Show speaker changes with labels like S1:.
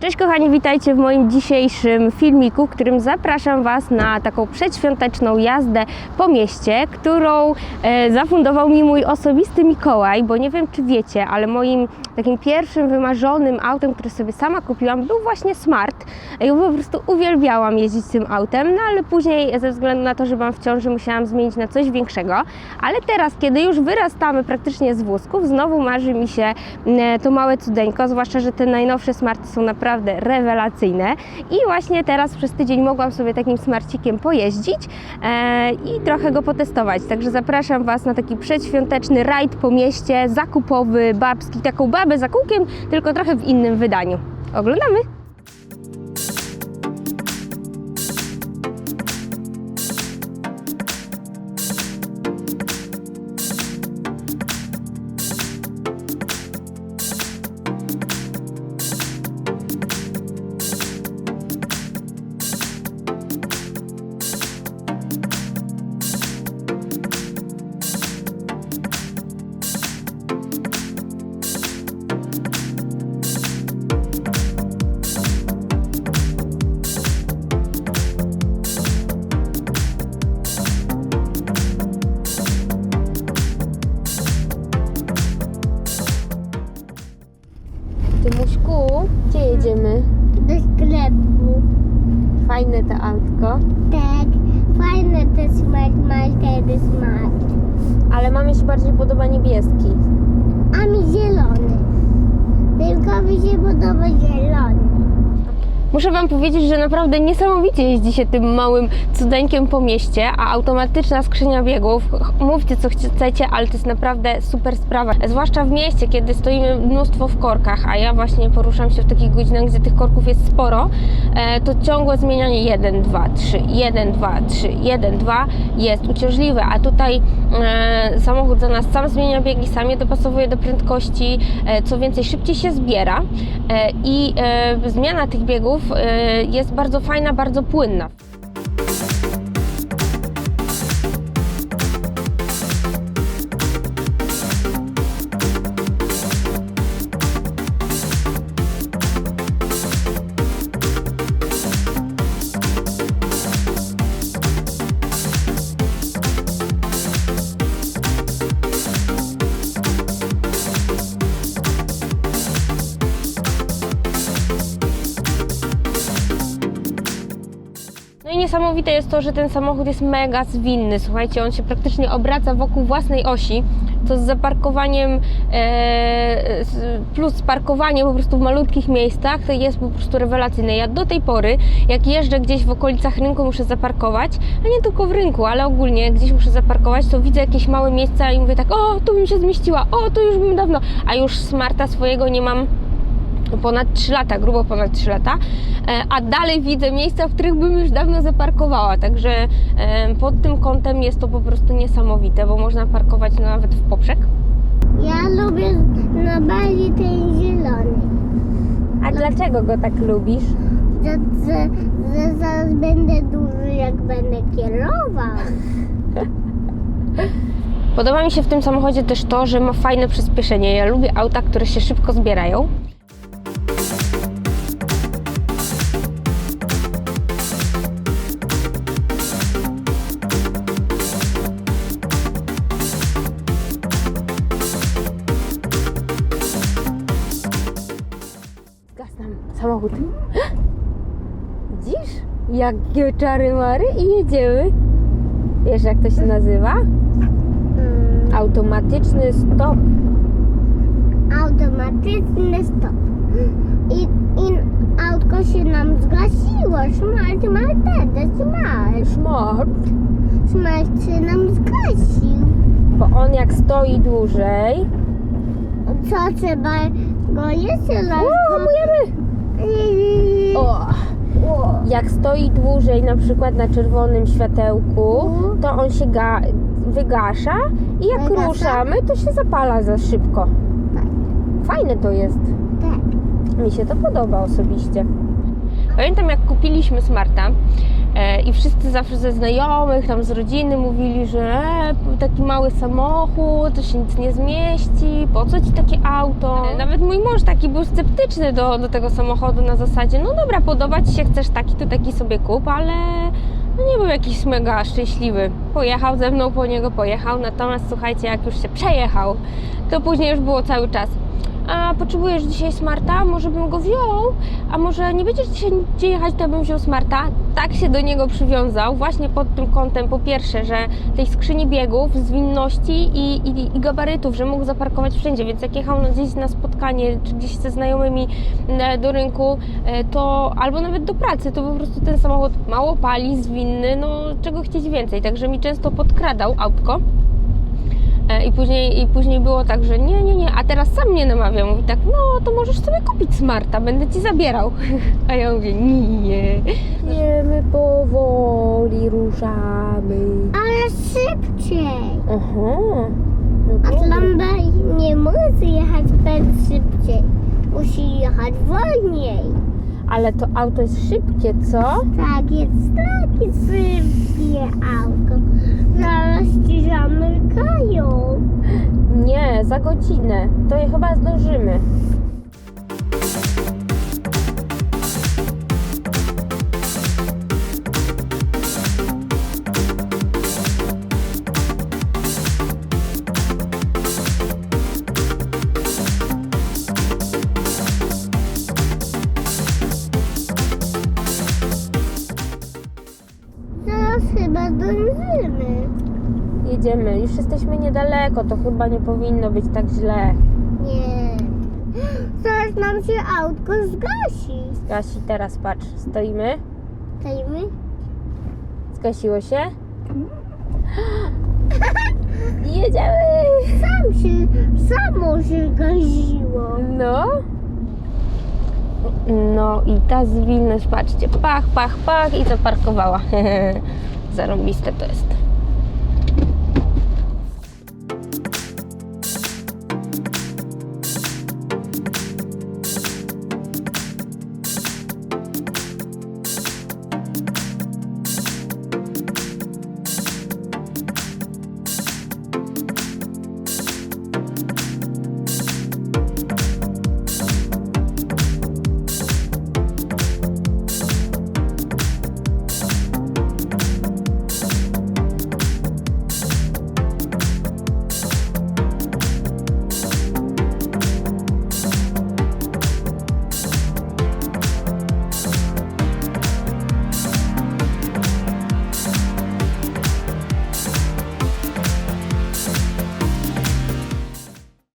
S1: Cześć kochani, witajcie w moim dzisiejszym filmiku, w którym zapraszam Was na taką przedświąteczną jazdę po mieście, którą e, zafundował mi mój osobisty Mikołaj, bo nie wiem czy wiecie, ale moim takim pierwszym wymarzonym autem, które sobie sama kupiłam, był właśnie Smart. Ja po prostu uwielbiałam jeździć tym autem, no ale później ze względu na to, że byłam w ciąży, musiałam zmienić na coś większego. Ale teraz, kiedy już wyrastamy praktycznie z wózków, znowu marzy mi się e, to małe cudeńko, zwłaszcza, że te najnowsze Smarty są naprawdę rewelacyjne. I właśnie teraz przez tydzień mogłam sobie takim Smarcikiem pojeździć e, i trochę go potestować. Także zapraszam Was na taki przedświąteczny rajd po mieście, zakupowy, babski, taką babę za kółkiem, tylko trochę w innym wydaniu. Oglądamy! Gdzie jedziemy?
S2: do sklepu.
S1: Fajne to autko.
S2: Tak, fajne te smart markery smart.
S1: Ale mamie się bardziej podoba niebieski.
S2: A mi zielony. Tylko mi się podoba zielony.
S1: Muszę Wam powiedzieć, że naprawdę niesamowicie jeździ się tym małym cudeńkiem po mieście, a automatyczna skrzynia biegów, mówcie co chcecie, ale to jest naprawdę super sprawa. Zwłaszcza w mieście, kiedy stoimy mnóstwo w korkach, a ja właśnie poruszam się w takich godzinach, gdzie tych korków jest sporo, e, to ciągłe zmienianie 1, 2, 3, 1, 2, 3, 1, 2 jest uciążliwe, a tutaj samochód za nas sam zmienia biegi, sam je dopasowuje do prędkości, e, co więcej szybciej się zbiera e, i e, zmiana tych biegów e, jest bardzo fajna, bardzo płynna. Niesamowite jest to, że ten samochód jest mega zwinny. Słuchajcie, on się praktycznie obraca wokół własnej osi. To z zaparkowaniem e, plus parkowanie po prostu w malutkich miejscach jest po prostu rewelacyjne. Ja do tej pory, jak jeżdżę gdzieś w okolicach rynku, muszę zaparkować, a nie tylko w rynku, ale ogólnie gdzieś muszę zaparkować, to widzę jakieś małe miejsca i mówię tak, o, tu bym się zmieściła, o, tu już bym dawno, a już smarta swojego nie mam ponad 3 lata, grubo ponad 3 lata, e, a dalej widzę miejsca, w których bym już dawno zaparkowała, także e, pod tym kątem jest to po prostu niesamowite, bo można parkować nawet w poprzek.
S2: Ja lubię na bali ten zielony.
S1: A dlaczego go tak lubisz?
S2: Że, że, że zaraz będę duży, jak będę kierował.
S1: Podoba mi się w tym samochodzie też to, że ma fajne przyspieszenie. Ja lubię auta, które się szybko zbierają. Nam samochód. Widzisz? Jakie czary mary i jedziemy. Wiesz jak to się nazywa?
S2: Mm,
S1: Automatyczny stop.
S2: automatyczny stop. I, I autko się nam zgasiło. Smart, martede, smart.
S1: Smart.
S2: Smart się nam zgasił.
S1: Bo on jak stoi dłużej.
S2: Co trzeba go jeszcze raz...
S1: O, hamujemy! O. Jak stoi dłużej, na przykład na czerwonym światełku, to on się ga- wygasza i jak
S2: Wygasza?
S1: ruszamy, to się zapala za szybko.
S2: Tak.
S1: Fajne to jest.
S2: Tak.
S1: Mi się to podoba osobiście. Pamiętam jak kupiliśmy Smarta e, i wszyscy zawsze ze znajomych, tam z rodziny mówili, że e, taki mały samochód, to się nic nie zmieści, po co ci takie auto? E, Nawet mój mąż taki był sceptyczny do, do tego samochodu na zasadzie, no dobra, podoba ci się, chcesz taki, to taki sobie kup, ale no nie był jakiś mega szczęśliwy. Pojechał ze mną, po niego pojechał, natomiast słuchajcie, jak już się przejechał, to później już było cały czas. A potrzebujesz dzisiaj smarta? Może bym go wziął? A może nie będziesz dzisiaj nigdzie jechać, to bym wziął smarta? Tak się do niego przywiązał, właśnie pod tym kątem, po pierwsze, że tej skrzyni biegów, zwinności i, i, i gabarytów, że mógł zaparkować wszędzie, więc jak jechał gdzieś na spotkanie, czy gdzieś ze znajomymi e, do rynku, e, to albo nawet do pracy, to po prostu ten samochód mało pali, zwinny, no czego chcieć więcej, także mi często podkradał autko. E, I później, I później było tak, że nie, nie, nie, a teraz sam mnie namawia. Mówi tak, no to możesz sobie kupić smarta, będę ci zabierał. A ja mówię, nie. Idziemy powoli, ruszamy.
S2: Ale szybciej.
S1: Aha. No
S2: A. Lamba nie może jechać zbyt szybciej. Musi jechać wolniej.
S1: Ale to auto jest szybkie, co?
S2: Tak, jest takie szybkie auto. Zaraz ci zamykają.
S1: Nie, za godzinę. To je
S2: chyba zdążymy.
S1: Jedziemy, już jesteśmy niedaleko, to chyba nie powinno być tak źle.
S2: Nie. Zaraz nam się autko zgasi.
S1: Gasi, teraz patrz, stoimy.
S2: Stoimy?
S1: Zgasiło się? Jedziemy!
S2: Sam się, samo się gasiło.
S1: No. No i ta zwinność, patrzcie, pach, pach, pach i zaparkowała. Zarąbiste to jest.